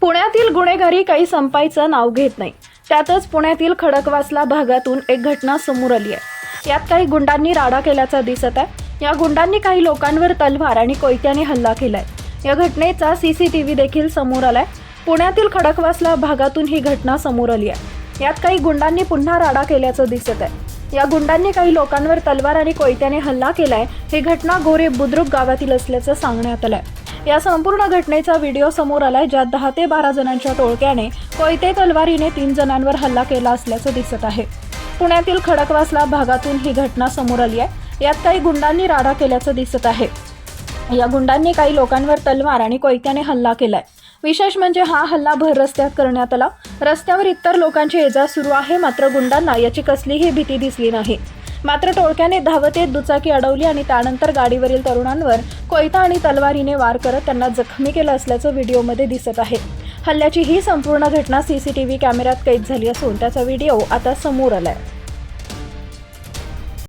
पुण्यातील गुन्हेगारी काही संपायचं नाव घेत नाही. त्यातच पुण्यातील खडकवासला भागातून एक घटना समोर आली आहे. यात काही गुंडांनी राडा केल्याचा दिसत आहे. या गुंडांनी काही लोकांवर तलवार आणि कोयत्याने हल्ला केलाय. या घटनेचा सीसीटीव्ही देखील समोर आलाय. पुण्यातील खडकवासला भागातून ही घटना समोर आली आहे. यात काही गुंडांनी पुन्हा राडा केल्याचं दिसत आहे. या गुंडांनी काही लोकांवर तलवार आणि कोयत्याने हल्ला केलाय. ही घटना गोरे बुद्रुक गावातील असल्याचं सांगण्यात आलंय. या संपूर्ण घटनेचा व्हिडिओ समोर आलाय ज्यात दहा ते बारा जणांच्या टोळक्याने कोयते तलवारीने तीन जणांवर हल्ला केला असल्याचं दिसत आहे. पुण्यातील खडकवासला भागातून ही घटना समोर आली आहे. यात काही गुंडांनी राडा केल्याचं दिसत आहे. या गुंडांनी काही लोकांवर तलवार आणि कोयत्याने हल्ला केलाय. विशेष म्हणजे हा हल्ला भर रस्त्यात करण्यात आला. रस्त्यावर इतर लोकांची येजा सुरू आहे मात्र गुंडांना याची कसलीही भीती दिसली नाही. मात्र टोळक्याने धावत येत दुचाकी अडवली आणि त्यानंतर गाडीवरील तरुणांवर कोयता आणि तलवारीने वार करत त्यांना जखमी केलं असल्याचं व्हिडिओमध्ये दिसत आहे. हल्ल्याची ही संपूर्ण घटना सीसीटीव्ही कॅमेऱ्यात कैद झाली असून त्याचा व्हिडिओ आता समोर आलाय.